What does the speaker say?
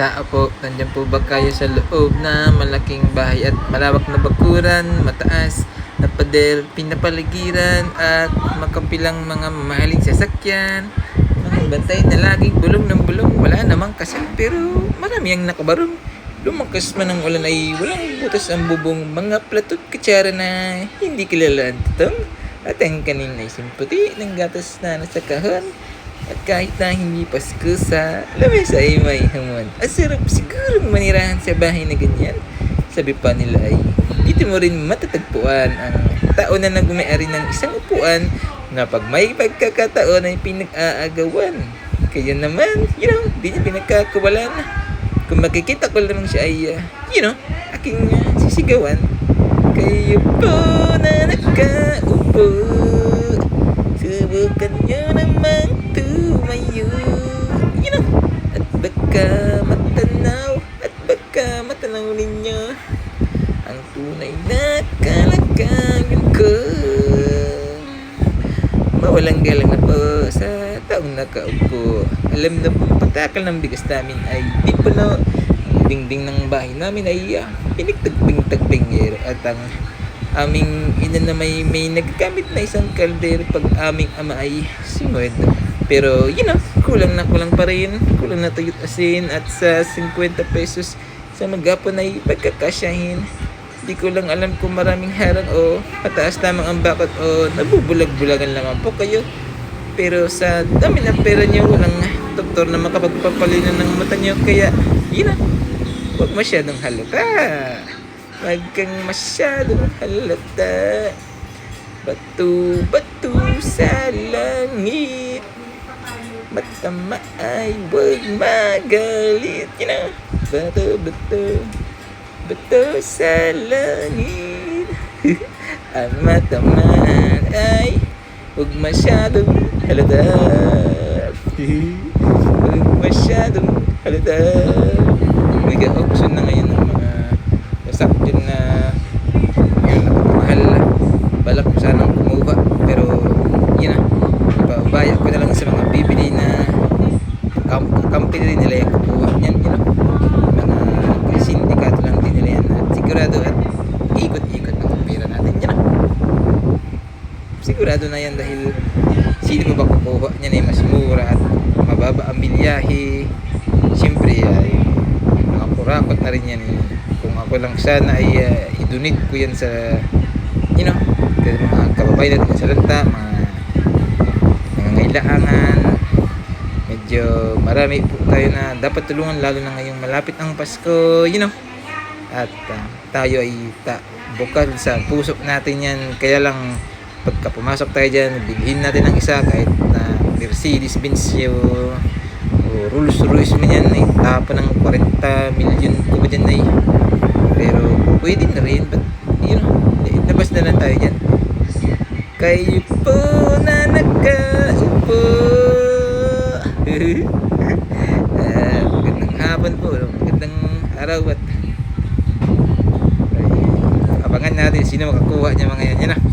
Tao po, nandyan po ba kayo sa loob na malaking bahay at malawak na bakuran, mataas na pader, pinapaligiran at makapilang mga mahaling sasakyan, mga bantay na laging bulong ng bulong, wala namang kasal pero marami ang nakabarong. Lumakas man ang ulan ay walang butas ang bubong, mga platot kutsara na hindi kilala ang tutong. At ang kanina ay simputi ng gatas na nasa kahon. At kahit na hindi Pasko sa lamesa ay may hamon. Ang sarap sigurong manirahan sa bahay na ganyan. Sabi pa nila ay dito mo rin matatagpuan ang tao na nagmayari ng isang upuan na pag may pagkakataon ay pinag-aagawan. Kaya naman, you know, di niya pinagkakawalan. Kung makikita ko lang siya ay, uh, you know, aking uh, sisigawan. Kayo po na nakaupo Subukan nyo At baka matanaw At baka matanaw ninyo. Ang tunay na kalagayan ko. Mawalang galang na po sa taong nakaupo. Alam na po patakal ng bigas namin ay di po na dingding ng bahay namin ay uh, pinigtagbing-tagbing At ang aming ina na may, may naggamit na isang kaldero pag aming ama ay sumod. Pero, you know, kulang na kulang pa rin. Kulang na tuyot asin at sa 50 pesos sa magapon ay pagkakasyahin. Di ko lang alam kung maraming harang o pataas lamang ang bakot o nabubulag-bulagan lamang po kayo. Pero sa dami ng pera niyo, walang doktor na makapagpapalinan ng mata niyo. Kaya, yun na, huwag masyadong halata. Huwag kang masyadong halata. Bato, bato sa langit. Matama ay huwag magalit. You know? Bato, bato. Bato sa langit. Ang matamaan ay huwag masyadong halata. Huwag masyadong halata. Nag-auction na ngayon ng mga sasakyan na yung napapamahal. Balak ko sanang kumuha. Pero, yun na. Ipabaya ko na lang sa mga bibili na kam company rin nila yung kukuha niyan, you know. Mga sindikato lang din nila yan. At sigurado at ikot-ikot ang pera natin, yun na. Sigurado na yan dahil sino ba kukuha niyan ay mas mura at mababa ang bilyahe. Siyempre ay mga kurakot na rin yan. Kung ako lang sana ay uh, idonate ko yan sa you know, sa mga kababayan natin sa lanta, mga nangangailangan. Medyo marami po tayo na dapat tulungan lalo na ngayong malapit ang Pasko, you know. At uh, tayo ay ta bukal sa puso natin yan. Kaya lang pagka pumasok tayo dyan, bilhin natin ang isa kahit na Mercedes Benz yung o Rolls Royce man yan ay tapa ng 40 million ko ba dyan ay pero pwede na rin but you know labas na lang tayo dyan. Kayo po na nakaupo uh, magandang hapon po magandang araw at ay, abangan natin sino makakuha niya mga yan yan ah